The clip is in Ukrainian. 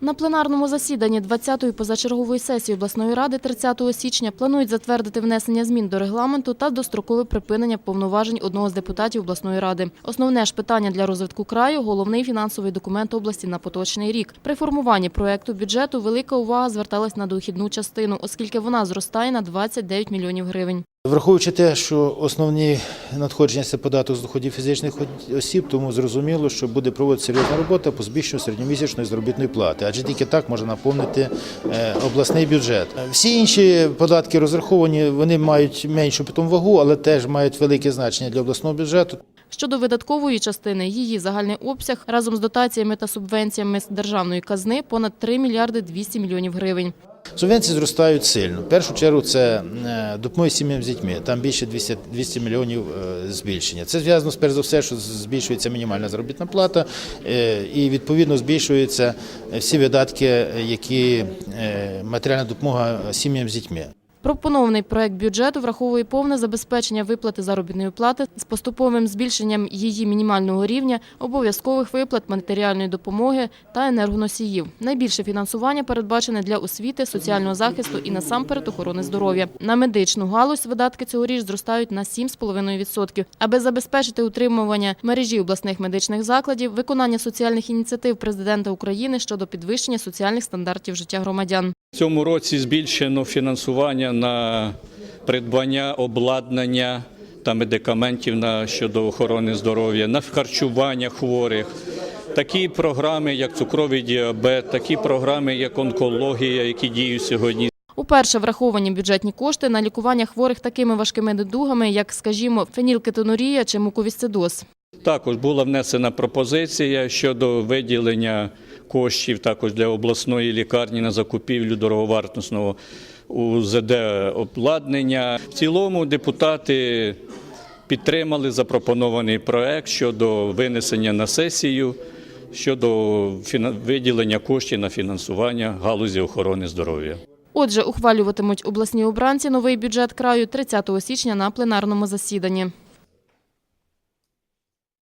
На пленарному засіданні 20-ї позачергової сесії обласної ради 30 січня планують затвердити внесення змін до регламенту та дострокове припинення повноважень одного з депутатів обласної ради. Основне ж питання для розвитку краю – головний фінансовий документ області на поточний рік. При формуванні проекту бюджету велика увага зверталась на дохідну частину, оскільки вона зростає на 29 мільйонів гривень. Враховуючи те, що основні надходження це податок з доходів фізичних осіб, тому зрозуміло, що буде проводитися серйозна робота по збільшенню середньомісячної заробітної плати, адже тільки так можна наповнити е, обласний бюджет. Всі інші податки розраховані, вони мають меншу потім вагу, але теж мають велике значення для обласного бюджету. Щодо видаткової частини, її загальний обсяг разом з дотаціями та субвенціями з державної казни понад 3 мільярди 200 мільйонів гривень. Субвенції зростають сильно. В першу чергу це допомоги допомога сім'ям з дітьми. Там більше 200, 200 мільйонів е, збільшення. Це зв'язано перш за все, що збільшується мінімальна заробітна плата, е, і відповідно збільшуються всі видатки, які е, матеріальна допомога сім'ям з дітьми. Пропонований проект бюджету враховує повне забезпечення виплати заробітної плати з поступовим збільшенням її мінімального рівня, обов'язкових виплат матеріальної допомоги та енергоносіїв. Найбільше фінансування передбачене для освіти, соціального захисту і насамперед охорони здоров'я. На медичну галузь видатки цьогоріч зростають на 7,5%. Аби забезпечити утримування мережі обласних медичних закладів, виконання соціальних ініціатив президента України щодо підвищення соціальних стандартів життя громадян. В цьому році збільшено фінансування на придбання обладнання та медикаментів на щодо охорони здоров'я, на харчування хворих. Такі програми, як цукровий діабет, такі програми, як онкологія, які діють сьогодні. Уперше враховані бюджетні кошти на лікування хворих такими важкими недугами, як, скажімо, фенілкетонурія чи муковісцидоз. Також була внесена пропозиція щодо виділення коштів також для обласної лікарні на закупівлю дороговартісного УЗД обладнання. В цілому депутати підтримали запропонований проект щодо винесення на сесію щодо виділення коштів на фінансування галузі охорони здоров'я. Отже, ухвалюватимуть обласні обранці новий бюджет краю 30 січня на пленарному засіданні.